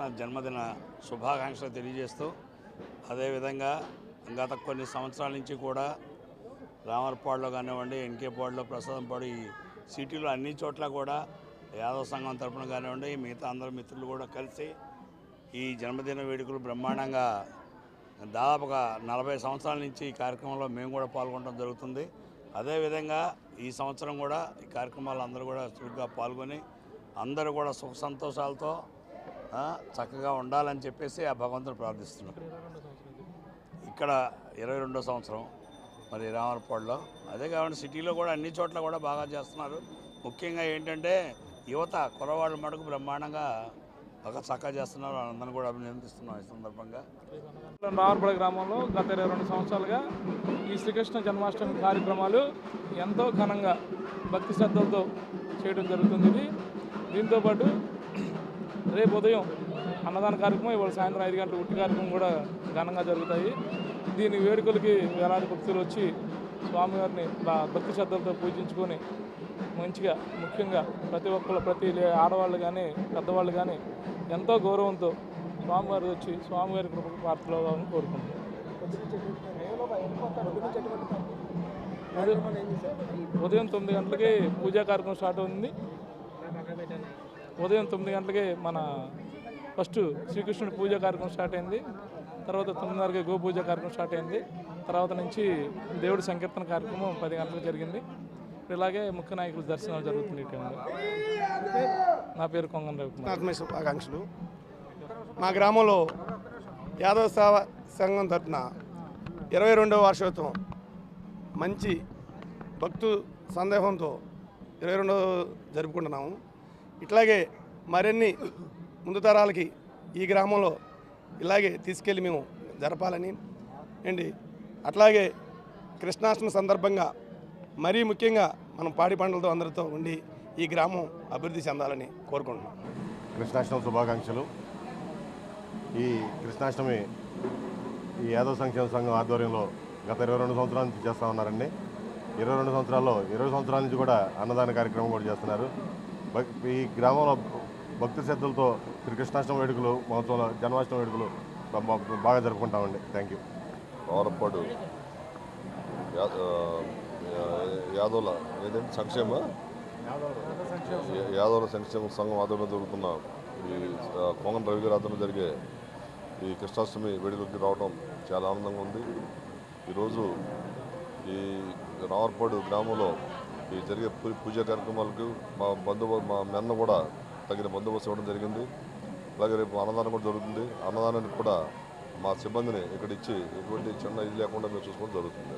శ్రీకృష్ణ జన్మదిన శుభాకాంక్షలు తెలియజేస్తూ అదేవిధంగా గత కొన్ని సంవత్సరాల నుంచి కూడా రామర్పాడులో కానివ్వండి ఎన్కేపాడులో ప్రసాదంపాడు ఈ సిటీలో అన్ని చోట్ల కూడా యాదవ సంఘం తరపున కానివ్వండి మిగతా అందరు మిత్రులు కూడా కలిసి ఈ జన్మదిన వేడుకలు బ్రహ్మాండంగా దాదాపుగా నలభై సంవత్సరాల నుంచి ఈ కార్యక్రమంలో మేము కూడా పాల్గొనడం జరుగుతుంది. అదేవిధంగా ఈ సంవత్సరం కూడా ఈ కార్యక్రమాలు అందరూ కూడా చురుగ్గా పాల్గొని అందరూ కూడా సుఖ సంతోషాలతో చక్కగా ఉండాలని చెప్పేసి ఆ భగవంతుని ప్రార్థిస్తున్నాం ఇక్కడ ఇరవై రెండో సంవత్సరం మరి రామరపాడులో. అదే కాకుండా సిటీలో కూడా అన్ని చోట్ల కూడా బాగా చేస్తున్నారు. ముఖ్యంగా ఏంటంటే యువత కురవాళ్ళ మటుకు బ్రహ్మాండంగా బాగా చక్కగా చేస్తున్నారు. అందరిని కూడా అభినందిస్తున్నాం ఈ సందర్భంగా. రావర్పడ గ్రామంలో గత ఇరవై రెండు సంవత్సరాలుగా ఈ శ్రీకృష్ణ జన్మాష్టమి కార్యక్రమాలు ఎంతో ఘనంగా భక్తి శ్రద్ధలతో చేయడం జరుగుతుంది. దీంతోపాటు రేపు ఉదయం అన్నదాన కార్యక్రమం ఇవాళ సాయంత్రం ఐదు గంటల ఉట్టి కార్యక్రమం కూడా ఘనంగా జరుగుతాయి. దీని వేడుకలకి వేలాది భక్తులు వచ్చి స్వామివారిని భక్తి శ్రద్ధలతో పూజించుకొని మంచిగా ముఖ్యంగా ప్రతి ఒక్కరు ప్రతి లే- ఆడవాళ్ళు కానీ పెద్దవాళ్ళు కానీ ఎంతో గౌరవంతో స్వామివారి వచ్చి స్వామివారి కృపకు పాత్రలో కోరుకుంటున్నాం. ఉదయం తొమ్మిది గంటలకి పూజా కార్యక్రమం స్టార్ట్ అవుతుంది. ఉదయం తొమ్మిది గంటలకి మన ఫస్ట్ శ్రీకృష్ణుడి పూజ కార్యక్రమం స్టార్ట్ అయింది. తర్వాత తొమ్మిదిన్నరకి గో పూజ కార్యక్రమం స్టార్ట్ అయింది. తర్వాత నుంచి దేవుడి సంకీర్తన కార్యక్రమం పది గంటలకు జరిగింది. ఇలాగే ముఖ్య నాయకుల దర్శనాలు జరుగుతుంది నా పేరు కొంగన్ రవికుమార్. శుభాకాంక్షలు. మా గ్రామంలో యాదవ సేవ సంఘం తరఫున ఇరవై రెండవ వార్షోత్సవం మంచి భక్తు సందేహంతో ఇరవై రెండవ జరుపుకుంటున్నాము. ఇట్లాగే మరిన్ని ముందు తరాలకి ఈ గ్రామంలో ఇలాగే తీసుకెళ్ళి మేము జరపాలని అండి. అట్లాగే కృష్ణాష్టమి సందర్భంగా మరీ ముఖ్యంగా మనం పాడి పంటలతో అందరితో ఉండి ఈ గ్రామం అభివృద్ధి చెందాలని కోరుకుంటున్నాం. కృష్ణాష్టమి శుభాకాంక్షలు. ఈ కృష్ణాష్టమి ఈ యాదవ సంక్షేమ సంఘం ఆధ్వర్యంలో గత ఇరవై రెండు సంవత్సరాల నుంచి చేస్తూ ఉన్నారండి. ఇరవై రెండు సంవత్సరాల్లో ఇరవై సంవత్సరాల నుంచి కూడా అన్నదాన కార్యక్రమం కూడా చేస్తున్నారు. ఈ గ్రామంలో భక్తి శ్రద్ధలతో శ్రీ కృష్ణాష్టమి వేడుకలు మహోత్సవంలో జన్మాష్టమి వేడుకలు బాగా జరుపుకుంటామండి. థ్యాంక్ యూ రావరపాడు యాదవుల ఏదంటే సంక్షేమ? యాదవుల సంక్షేమ సంఘం ఆధ్వర్యంలో జరుగుతున్న ఈ కొంగన్ రవి గారి ఆధ్వర్యంలో జరిగే ఈ కృష్ణాష్టమి వేడుకలకి రావడం చాలా ఆనందంగా ఉంది. ఈరోజు ఈ రావర్పాడు గ్రామంలో ఈ జరిగే పూజా కార్యక్రమాలకు మా బంధువు మా మెన్న కూడా తగిన బందోబస్తు ఇవ్వడం జరిగింది. అలాగే రేపు అన్నదానం కూడా జరుగుతుంది. అన్నదానానికి కూడా మా సిబ్బందిని ఇక్కడ ఇచ్చి ఎటువంటి చిన్న ఇది లేకుండా మేము చూసుకోవడం జరుగుతుంది.